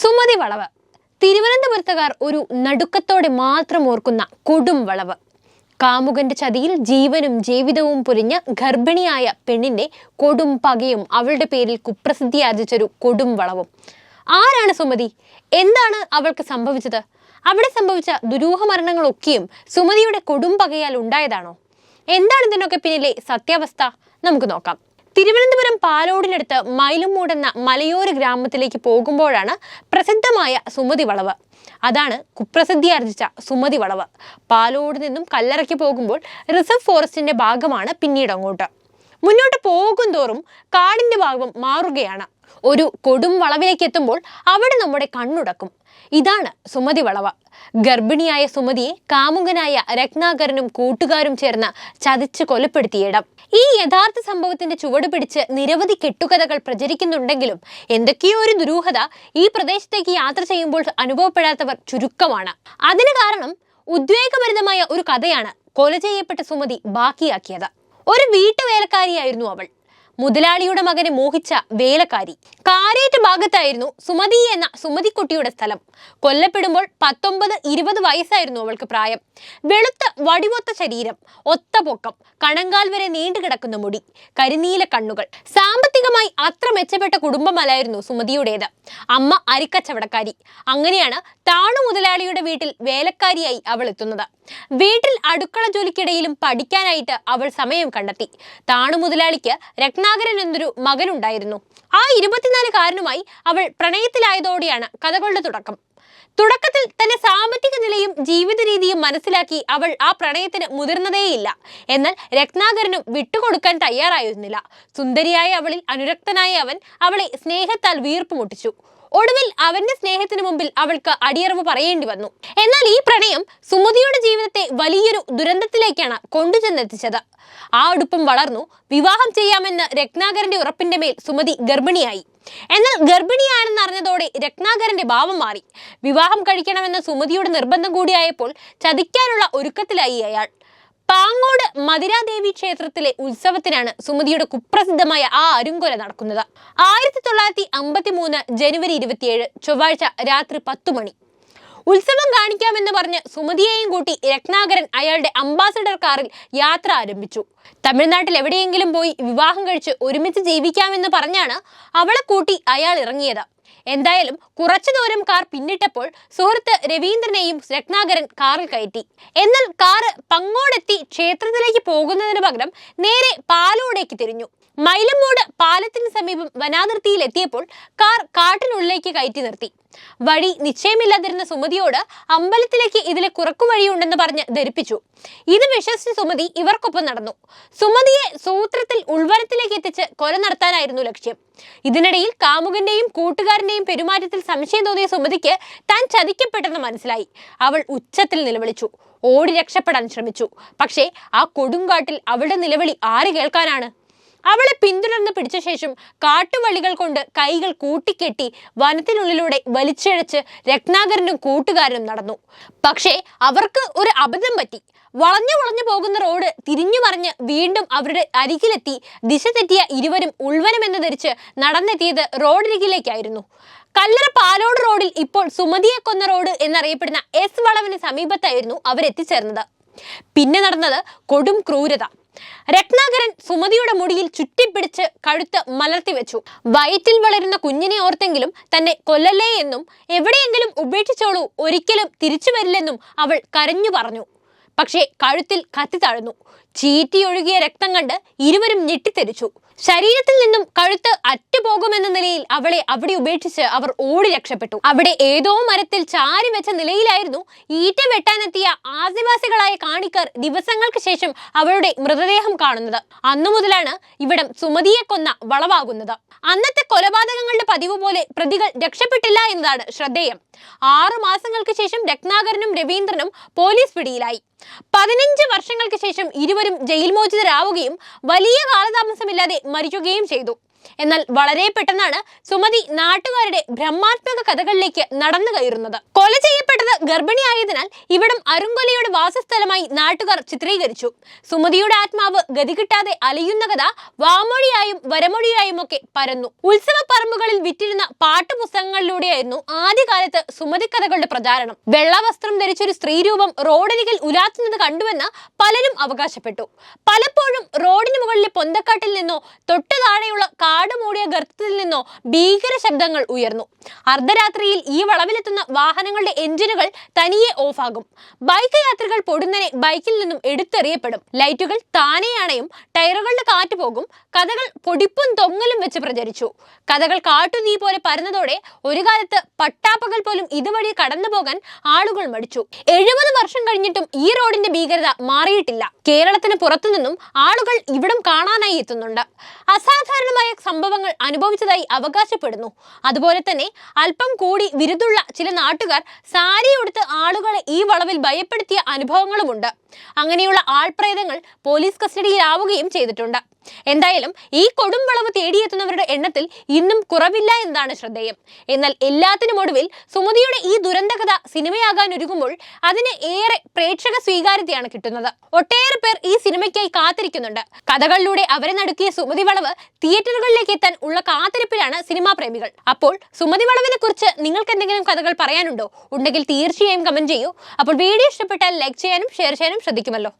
സുമതി വളവ്. തിരുവനന്തപുരത്തുകാർ ഒരു നടുക്കത്തോടെ മാത്രം ഓർക്കുന്ന കൊടും വളവ്. കാമുകന്റെ ചതിയിൽ ജീവനും ജീവിതവും പൊരിഞ്ഞ ഗർഭിണിയായ പെണ്ണിന്റെ കൊടും പകയും അവളുടെ പേരിൽ കുപ്രസിദ്ധി ആർജിച്ചൊരു കൊടും വളവും. ആരാണ് സുമതി? എന്താണ് അവൾക്ക് സംഭവിച്ചത്? അവിടെ സംഭവിച്ച ദുരൂഹ മരണങ്ങളൊക്കെയും സുമതിയുടെ കൊടും പകയാൽ ഉണ്ടായതാണോ? എന്താണ് ഇതിനൊക്കെ പിന്നിലെ സത്യാവസ്ഥ? നമുക്ക് നോക്കാം. തിരുവനന്തപുരം പാലോടിനടുത്ത് മൈലുമൂടെന്ന മലയോര ഗ്രാമത്തിലേക്ക് പോകുമ്പോഴാണ് പ്രസിദ്ധമായ സുമതി വളവ്. അതാണ് കുപ്രസിദ്ധി ആർജിച്ച സുമതി വളവ്. പാലോട് നിന്നും കല്ലറയ്ക്ക് പോകുമ്പോൾ റിസർവ് ഫോറസ്റ്റിന്റെ ഭാഗമാണ് പിന്നീട് അങ്ങോട്ട്. മുന്നോട്ട് പോകും തോറും കാടിന്റെ ഭാഗം മാറുകയാണ്. ഒരു കൊടും വളവിലേക്ക് എത്തുമ്പോൾ അവിടെ നമ്മുടെ കണ്ണുടക്കും. ഇതാണ് സുമതി വളവ്. ഗർഭിണിയായ സുമതിയെ കാമുകനായ രത്നാകരനും കൂട്ടുകാരും ചേർന്ന് ചതിച്ച് കൊലപ്പെടുത്തിയിടം ഈ യഥാർത്ഥ സംഭവത്തിന്റെ ചുവട് പിടിച്ച് നിരവധി കെട്ടുകഥകൾ പ്രചരിക്കുന്നുണ്ടെങ്കിലും എന്തൊക്കെയോ ഒരു ദുരൂഹത ഈ പ്രദേശത്തേക്ക് യാത്ര ചെയ്യുമ്പോൾ അനുഭവപ്പെടാത്തവർ ചുരുക്കമാണ്. അതിന് കാരണം ഉദ്വേഗഭരിതമായ ഒരു കഥയാണ് കൊല ചെയ്യപ്പെട്ട സുമതി ബാക്കിയാക്കിയത്. ഒരു വീട്ടുവേലക്കാരിയായിരുന്നു അവൾ. മുതലാളിയുടെ മകനെ മോഹിച്ച വേലക്കാരി. കാരേറ്റ് ഭാഗത്തായിരുന്നു സുമതി എന്ന സുമതിക്കുട്ടിയുടെ സ്ഥലം. കൊല്ലപ്പെടുമ്പോൾ പത്തൊമ്പത് ഇരുപത് വയസ്സായിരുന്നു അവൾക്ക് പ്രായം. വെളുത്ത വടിവൊത്ത ശരീരം ഒത്ത പൊക്കം കണങ്കാൽ വരെ നീണ്ടുകിടക്കുന്ന മുടി കരിനീല കണ്ണുകൾ. സാമ്പത്തികമായി അത്ര മെച്ചപ്പെട്ട കുടുംബമല്ലായിരുന്നു സുമതിയുടേത്. അമ്മ അരിക്കച്ചവടക്കാരി. അങ്ങനെയാണ് താണു മുതലാളിയുടെ വീട്ടിൽ വേലക്കാരിയായി അവൾ എത്തുന്നത്. വീട്ടിൽ അടുക്കള ജോലിക്കിടയിലും പഠിക്കാനായിട്ട് അവൾ സമയം കണ്ടെത്തി. താണു മുതലാളിക്ക് രത്നാകരൻ എന്നൊരു മകനുണ്ടായിരുന്നു. ആ ഇരുപത്തിനാലുകാരനുമായി അവൾ പ്രണയത്തിലായതോടെയാണ് കഥകളുടെ തുടക്കം. തുടക്കത്തിൽ തന്റെ സാമ്പത്തിക നിലയും ജീവിത രീതിയും മനസ്സിലാക്കി അവൾ ആ പ്രണയത്തിന് മുതിർന്നതേയില്ല. എന്നാൽ രത്നാകരനും വിട്ടുകൊടുക്കാൻ തയ്യാറായിരുന്നില്ല. സുന്ദരിയായ അവളിൽ അനുരക്തനായ അവൻ അവളെ സ്നേഹത്താൽ വീർപ്പ് മുട്ടിച്ചു ഒടുവിൽ അവന്റെ സ്നേഹത്തിന് മുമ്പിൽ അവൾക്ക് അടിയറവ് പറയേണ്ടി വന്നു. എന്നാൽ ഈ പ്രണയം സുമതിയുടെ ജീവിതത്തെ വലിയൊരു ദുരന്തത്തിലേക്കാണ് കൊണ്ടുചെന്നെത്തിച്ചത്. ആ അടുപ്പം വളർന്നു. വിവാഹം ചെയ്യാമെന്ന് രത്നാകരന്റെ ഉറപ്പിന്റെ മേൽ സുമതി ഗർഭിണിയായി. എന്നാൽ ഗർഭിണിയാണെന്ന് അറിഞ്ഞതോടെ രത്നാകരന്റെ ഭാവം മാറി. വിവാഹം കഴിക്കണമെന്ന സുമതിയുടെ നിർബന്ധം കൂടിയായപ്പോൾ ചതിക്കാനുള്ള ഒരുക്കത്തിലായി അയാൾ. പാങ്ങോട് മധുരാദേവി ക്ഷേത്രത്തിലെ ഉത്സവത്തിനാണ് സുമതിയുടെ കുപ്രസിദ്ധമായ ആ അരുങ്കൊല നടക്കുന്നത്. ആയിരത്തി തൊള്ളായിരത്തി അമ്പത്തി മൂന്ന് ജനുവരി ഇരുപത്തിയേഴ് ചൊവ്വാഴ്ച രാത്രി പത്തു മണി. ഉത്സവം കാണിക്കാമെന്ന് പറഞ്ഞ് സുമതിയെയും കൂട്ടി രത്നാകരൻ അയാളുടെ അംബാസഡർ കാറിൽ യാത്ര ആരംഭിച്ചു. തമിഴ്നാട്ടിൽ എവിടെയെങ്കിലും പോയി വിവാഹം കഴിച്ച് ഒരുമിച്ച് ജീവിക്കാമെന്ന് പറഞ്ഞാണ് അവളെ കൂട്ടി അയാൾ ഇറങ്ങിയത്. എന്തായാലും കുറച്ചു ദൂരം കാർ പിന്നിട്ടപ്പോൾ സുഹൃത്ത് രവീന്ദ്രനെയും രത്നാകരൻ കാറിൽ കയറ്റി. എന്നാൽ കാറ് പങ്ങോടെത്തി ക്ഷേത്രത്തിലേക്ക് പോകുന്നതിന് പകരം നേരെ പാലോടേക്ക് തിരിഞ്ഞു. മൈലമ്മൂട് പാലത്തിന് സമീപം വനാതിർത്തിയിൽ എത്തിയപ്പോൾ കാർ കാട്ടിനുള്ളിലേക്ക് കയറ്റി നിർത്തി. വഴി നിശ്ചയമില്ലാതിരുന്ന സുമതിയോട് അമ്പലത്തിലേക്ക് ഇതിലെ കുറക്കു വഴിയുണ്ടെന്ന് പറഞ്ഞ് ധരിപ്പിച്ചു. ഇത് വിശ്വസിച്ച സുമതി ഇവർക്കൊപ്പം നടന്നു. സുമതിയെ സൂത്രത്തിൽ ഉൾവനത്തിലേക്ക് എത്തിച്ച് കൊല നടത്താനായിരുന്നു ലക്ഷ്യം. ഇതിനിടയിൽ കാമുകന്റെയും കൂട്ടുകാരന്റെയും പെരുമാറ്റത്തിൽ സംശയം തോന്നിയ സുമതിക്ക് താൻ ചതിക്കപ്പെട്ടെന്ന് മനസ്സിലായി. അവൾ ഉച്ചത്തിൽ നിലവിളിച്ചു. ഓടി രക്ഷപ്പെടാൻ ശ്രമിച്ചു. പക്ഷേ ആ കൊടുങ്കാട്ടിൽ അവളുടെ നിലവിളി ആര് കേൾക്കാനാണ്? അവളെ പിന്തുടർന്ന് പിടിച്ച ശേഷം കാട്ടുവള്ളികൾ കൊണ്ട് കൈകൾ കൂട്ടിക്കെട്ടി വനത്തിനുള്ളിലൂടെ വലിച്ചിഴച്ച് രത്നാകരനും കൂട്ടുകാരനും നടന്നു. പക്ഷേ അവർക്ക് ഒരു അബദ്ധം പറ്റി. വളഞ്ഞു വളഞ്ഞു പോകുന്ന റോഡ് തിരിഞ്ഞു മറിഞ്ഞ് വീണ്ടും അവരുടെ അരികിലെത്തി. ദിശ തെറ്റിയ ഇരുവരും ഉൾവനമെന്ന് ധരിച്ച് നടന്നെത്തിയത് റോഡരികിലേക്കായിരുന്നു. കല്ലറ പാലോട് റോഡിൽ ഇപ്പോൾ സുമതിയെ കൊന്ന റോഡ് എന്നറിയപ്പെടുന്ന എസ് വളവിന് സമീപത്തായിരുന്നു അവരെത്തിച്ചേർന്നത്. പിന്നെ നടന്നത് കൊടും ക്രൂരത. രത്നാകരൻ സുമതിയുടെ മുടിയിൽ ചുറ്റിപ്പിടിച്ച് കഴുത്ത് മലർത്തി വെച്ചു. വയറ്റിൽ വളരുന്ന കുഞ്ഞിനെ ഓർത്തെങ്കിലും തന്നെ കൊല്ലലേ എന്നും എവിടെയെങ്കിലും ഉപേക്ഷിച്ചോളൂ ഒരിക്കലും തിരിച്ചു വരില്ലെന്നും അവൾ കരഞ്ഞു പറഞ്ഞു. പക്ഷേ കഴുത്തിൽ കത്തി താഴ്ന്നു. ചീറ്റിയൊഴുകിയ രക്തം കണ്ട് ഇരുവരും ഞെട്ടിത്തെരിച്ചു ശരീരത്തിൽ നിന്നും കഴുത്ത് അറ്റുപോകുമെന്ന നിലയിൽ അവളെ അവിടെ ഉപേക്ഷിച്ച് അവർ ഓടി രക്ഷപ്പെട്ടു. അവിടെ ഏതോ മരത്തിൽ ചാരി വെച്ച നിലയിലായിരുന്നു ഈറ്റ വെട്ടാനെത്തിയ ആദിവാസികളായ കാണിക്കർ ദിവസങ്ങൾക്ക് ശേഷം അവളുടെ മൃതദേഹം കാണുന്നത്. അന്നു മുതലാണ് ഇവിടം സുമതിയെ കൊന്ന വളവാകുന്നത്. അന്നത്തെ കൊലപാതകങ്ങളുടെ പതിവ് പോലെ പ്രതികൾ രക്ഷപ്പെട്ടില്ല എന്നതാണ് ശ്രദ്ധേയം. ആറു മാസങ്ങൾക്ക് ശേഷം രത്നാകരനും രവീന്ദ്രനും പോലീസ് പിടിയിലായി. പതിനഞ്ച് വർഷങ്ങൾക്ക് ശേഷം ഇരുവരും ജയിൽ മോചിതരാവുകയും വലിയ കാലതാമസമില്ലാതെ മരിക്കുകയും ചെയ്തു. എന്നാൽ വളരെ പെട്ടെന്നാണ് സുമതി നാട്ടുകാരുടെ ബ്രഹ്മാത്മക കഥകളിലേക്ക് നടന്നു കയറുന്നത്. കൊല ചെയ്യപ്പെട്ടത് ഗർഭിണിയായതിനാൽ ഇവിടം അരുങ്കൊലയുടെ വാസസ്ഥലമായി നാട്ടുകാർ ചിത്രീകരിച്ചു. സുമതിയുടെ ആത്മാവ് ഗതി കിട്ടാതെ അലയുന്ന കഥ വാമൊഴിയായും വരമൊഴിയായും ഒക്കെ പരന്നു. ഉത്സവ പറമ്പുകളിൽ വിറ്റിരുന്ന പാട്ടുപുസ്തകങ്ങളിലൂടെയായിരുന്നു ആദ്യകാലത്ത് സുമതി കഥകളുടെ പ്രചാരണം. വെള്ളവസ്ത്രം ധരിച്ചൊരു സ്ത്രീരൂപം റോഡരികിൽ ഉലാത്തുന്നത് കണ്ടുവെന്ന് പലരും അവകാശപ്പെട്ടു. പലപ്പോഴും റോഡിന് മുകളിലെ പൊന്തക്കാട്ടിൽ നിന്നോ തൊട്ടു താഴെയുള്ള കാട് മൂടിയ ഗർത്തത്തിൽ നിന്നോ ഭീകര ശബ്ദങ്ങൾ ഉയർന്നു. അർദ്ധരാത്രിയിൽ ഈ വളവിലെത്തുന്ന വാഹനങ്ങളുടെ എഞ്ചിനുകൾ തനിയെ ഓഫാകും. ബൈക്ക് യാത്രികൾ പൊടുന്നനെ ബൈക്കിൽ നിന്നും എടുത്തെറിയപ്പെടും. ലൈറ്റുകൾ താനെ ടയറുകളുടെ കാറ്റ് പോകും. കഥകൾ പൊടിപ്പും തൊങ്ങലും വെച്ച് പ്രചരിച്ചു. കഥകൾ കാട്ടുതീ പോലെ പരന്നതോടെ ഒരു കാലത്ത് പട്ടാപ്പകൽ പോലും ഇതുവഴി കടന്നു പോകാൻ ആളുകൾ മടിച്ചു. എഴുപത് വർഷം കഴിഞ്ഞിട്ടും ഈ റോഡിന്റെ ഭീകരത മാറിയിട്ടില്ല. കേരളത്തിന് പുറത്തുനിന്നും ആളുകൾ ഇവിടം കാണാനായി എത്തുന്നുണ്ട്. അസാധാരണമായ സംഭവങ്ങൾ അനുഭവിച്ചതായി അവകാശപ്പെടുന്നു. അതുപോലെ തന്നെ അല്പം കൂടി വിരുദ്ധുള്ള ചില നാട്ടുകാർ സാരി ഉടുത്ത് ആളുകളെ ഈ വളവിൽ ഭയപ്പെടുത്തിയ അനുഭവങ്ങളുമുണ്ട്. അങ്ങനെയുള്ള ആൾപ്രേതങ്ങൾ പോലീസ് കസ്റ്റഡിയിലാവുകയും ചെയ്തിട്ടുണ്ട്. എന്തായാലും ഈ കൊടും വളവ് തേടിയെത്തുന്നവരുടെ എണ്ണത്തിൽ ഇന്നും കുറവില്ല എന്നതാണ് ശ്രദ്ധേയം. എന്നാൽ എല്ലാത്തിനും ഒടുവിൽ സുമതിയുടെ ഈ ദുരന്തകഥ സിനിമയാകാൻ ഒരുങ്ങുമ്പോൾ അതിന് ഏറെ പ്രേക്ഷക സ്വീകാര്യതയാണ് കിട്ടുന്നത്. ഒട്ടേറെ പേർ ഈ സിനിമയ്ക്കായി കാത്തിരിക്കുന്നുണ്ട്. കഥകളിലൂടെ അവരെ നടുക്കിയ സുമതി വളവ് തിയേറ്ററുകളിലേക്ക് എത്താൻ ഉള്ള കാത്തിരിപ്പിലാണ് സിനിമാ പ്രേമികൾ. അപ്പോൾ സുമതി വളവിനെ കുറിച്ച് നിങ്ങൾക്ക് എന്തെങ്കിലും കഥകൾ പറയാനുണ്ടോ? ഉണ്ടെങ്കിൽ തീർച്ചയായും കമന്റ് ചെയ്യൂ. അപ്പോൾ വീഡിയോ ഇഷ്ടപ്പെട്ടാൽ ലൈക്ക് ചെയ്യാനും ഷെയർ ചെയ്യാനും ശ്രദ്ധിക്കുമല്ലോ.